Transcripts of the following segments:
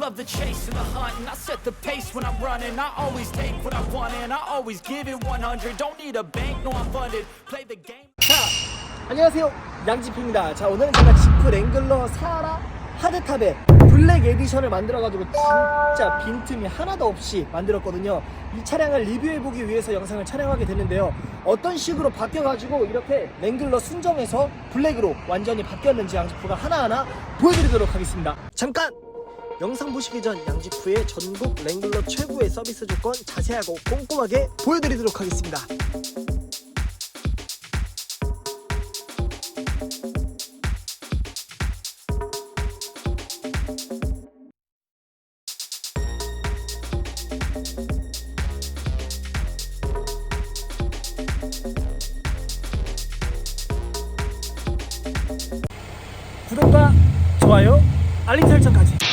love the chase and the hunt, and I set the pace when I'm running. I always take what I want, and I always give it 100. Don't need a bank, no I'm funded. Play the game. 자, 안녕하세요. 양지피입니다. 자, 오늘은 제가 지프 랭글러 사하라 하드탑의 블랙 에디션을 만들어가지고 진짜 빈틈이 하나도 없이 만들었거든요. 이 차량을 리뷰해보기 위해서 영상을 촬영하게 됐는데요. 어떤 식으로 바뀌어가지고 이렇게 랭글러 순정에서 블랙으로 완전히 바뀌었는지 양지프가 하나하나 보여드리도록 하겠습니다. 잠깐! 영상 보시기 전 양지프의 전국 랭글러 최고의 서비스 조건 자세하고 꼼꼼하게 보여드리도록 하겠습니다. 구독과 좋아요, 알림 설정까지.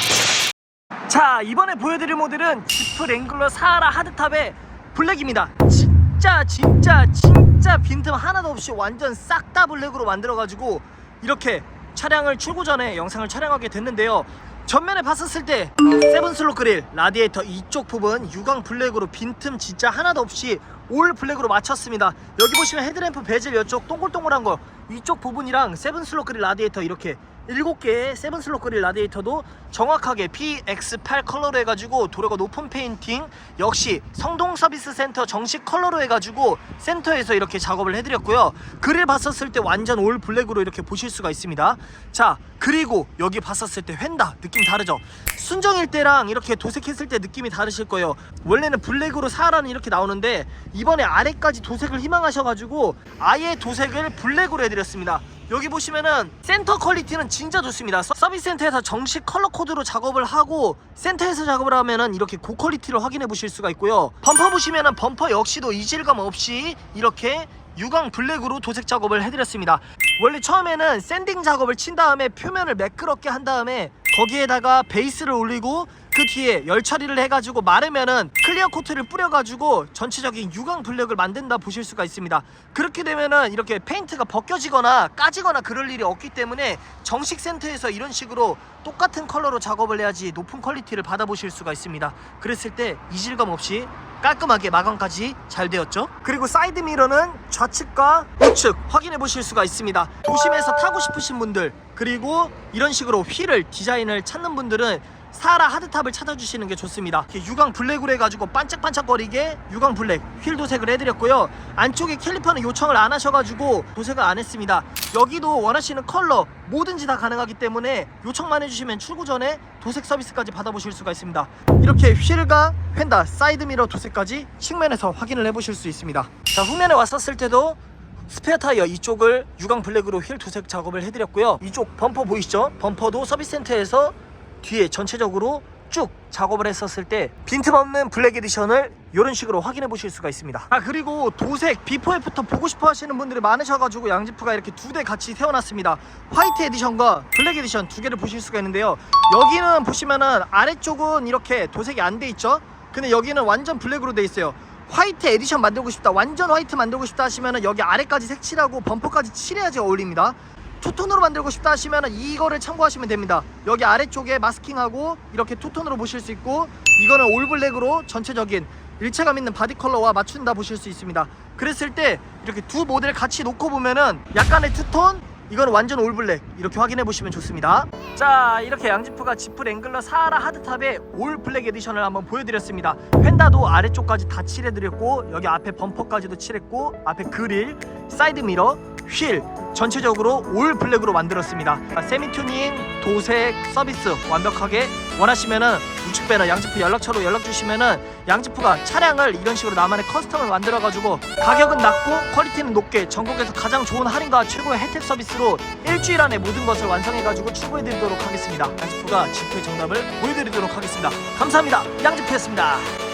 자, 이번에 보여드릴 모델은 지프 랭글러 사하라 하드탑의 블랙입니다. 진짜 진짜 진짜 빈틈 하나도 없이 완전 싹 다 블랙으로 만들어가지고 이렇게 차량을 출고 전에 영상을 촬영하게 됐는데요. 전면에 봤었을 때 세븐 슬롯 그릴 라디에이터 이쪽 부분 유광 블랙으로 빈틈 진짜 하나도 없이 올 블랙으로 맞췄습니다. 여기 보시면 헤드램프 베젤 이쪽 동글동글한 거 이쪽 부분이랑 세븐 슬롯 그릴 라디에이터 이렇게 7개의 세븐 슬롯 그릴 라디에이터도 정확하게 PX8 컬러로 해가지고 도료가 높은 페인팅 역시 성동 서비스 센터 정식 컬러로 해가지고 센터에서 이렇게 작업을 해드렸고요. 그릴 봤었을 때 완전 올 블랙으로 이렇게 보실 수가 있습니다. 자 그리고 여기 봤었을 때 휀다 느낌 다르죠? 순정일 때랑 이렇게 도색했을 때 느낌이 다르실 거예요. 원래는 블랙으로 사하라는 이렇게 나오는데 이번에 아래까지 도색을 희망하셔가지고 아예 도색을 블랙으로 해드렸습니다 여기 보시면은 센터 퀄리티는 진짜 좋습니다. 서- 서비스 센터에서 정식 컬러 코드로 작업을 하고 센터에서 작업을 하면은 이렇게 고퀄리티를 확인해 보실 수가 있고요. 범퍼 보시면은 범퍼 역시도 이질감 없이 이렇게 유광 블랙으로 도색 작업을 해드렸습니다. 원래 처음에는 샌딩 작업을 친 다음에 표면을 매끄럽게 한 다음에 거기에다가 베이스를 올리고 그 뒤에 열 처리를 해가지고 마르면은 클리어 코트를 뿌려가지고 전체적인 유광 블랙을 만든다 보실 수가 있습니다. 그렇게 되면은 이렇게 페인트가 벗겨지거나 까지거나 그럴 일이 없기 때문에 정식 센터에서 이런 식으로 똑같은 컬러로 작업을 해야지 높은 퀄리티를 받아보실 수가 있습니다. 그랬을 때 이질감 없이 깔끔하게 마감까지 잘 되었죠. 그리고 사이드 미러는 좌측과 우측 확인해 보실 수가 있습니다. 도심에서 타고 싶으신 분들 그리고 이런 식으로 휠을 디자인을 찾는 분들은 사라 하드탑을 찾아주시는 게 좋습니다. 유광 블랙으로 해가지고 반짝반짝거리게 유광 블랙 휠 도색을 해드렸고요. 안쪽에 캘리퍼는 요청을 안 하셔가지고 도색을 안 했습니다. 여기도 원하시는 컬러 뭐든지 다 가능하기 때문에 요청만 해주시면 출고 전에 도색 서비스까지 받아보실 수가 있습니다. 이렇게 휠과 휀다 사이드 미러 도색까지 측면에서 확인을 해보실 수 있습니다. 자 후면에 왔었을 때도 스페어 타이어 이쪽을 유광 블랙으로 휠 도색 작업을 해드렸고요. 이쪽 범퍼 보이시죠? 범퍼도 서비스 센터에서 뒤에 전체적으로 쭉 작업을 했었을 때 빈틈없는 블랙 에디션을 이런 식으로 확인해 보실 수가 있습니다. 아 그리고 도색 비포 애프터 보고 싶어 하시는 분들이 많으셔가지고 양지프가 이렇게 두 대 같이 세워놨습니다. 화이트 에디션과 블랙 에디션 두 개를 보실 수가 있는데요. 여기는 보시면은 아래쪽은 이렇게 도색이 안 돼 있죠? 근데 여기는 완전 블랙으로 돼 있어요. 화이트 에디션 만들고 싶다 완전 화이트 만들고 싶다 하시면은 여기 아래까지 색칠하고 범퍼까지 칠해야지 어울립니다 투톤으로 만들고 싶다 하시면 이거를 참고하시면 됩니다. 여기 아래쪽에 마스킹하고 이렇게 투톤으로 보실 수 있고 이거는 올블랙으로 전체적인 일체감 있는 바디 컬러와 맞춘다 보실 수 있습니다. 그랬을 때 이렇게 두 모델 같이 놓고 보면은 약간의 투톤 이거는 완전 올블랙 이렇게 확인해 보시면 좋습니다. 자 이렇게 양지프가 지프 랭글러 사하라 하드탑의 올블랙 에디션을 한번 보여드렸습니다. 휀다도 아래쪽까지 다 칠해드렸고 여기 앞에 범퍼까지도 칠했고 앞에 그릴 사이드 미러 휠 전체적으로 올 블랙으로 만들었습니다. 아, 세미 튜닝 도색 서비스 완벽하게 원하시면은 우측 배너 양지프 연락처로 연락 주시면은 양지프가 차량을 이런 식으로 나만의 커스텀을 만들어 가지고 가격은 낮고 퀄리티는 높게 전국에서 가장 좋은 할인과 최고의 혜택 서비스로 일주일 안에 모든 것을 완성해 가지고 출고해 드리도록 하겠습니다. 양지프가 지프의 정답을 보여 드리도록 하겠습니다. 감사합니다. 양지프였습니다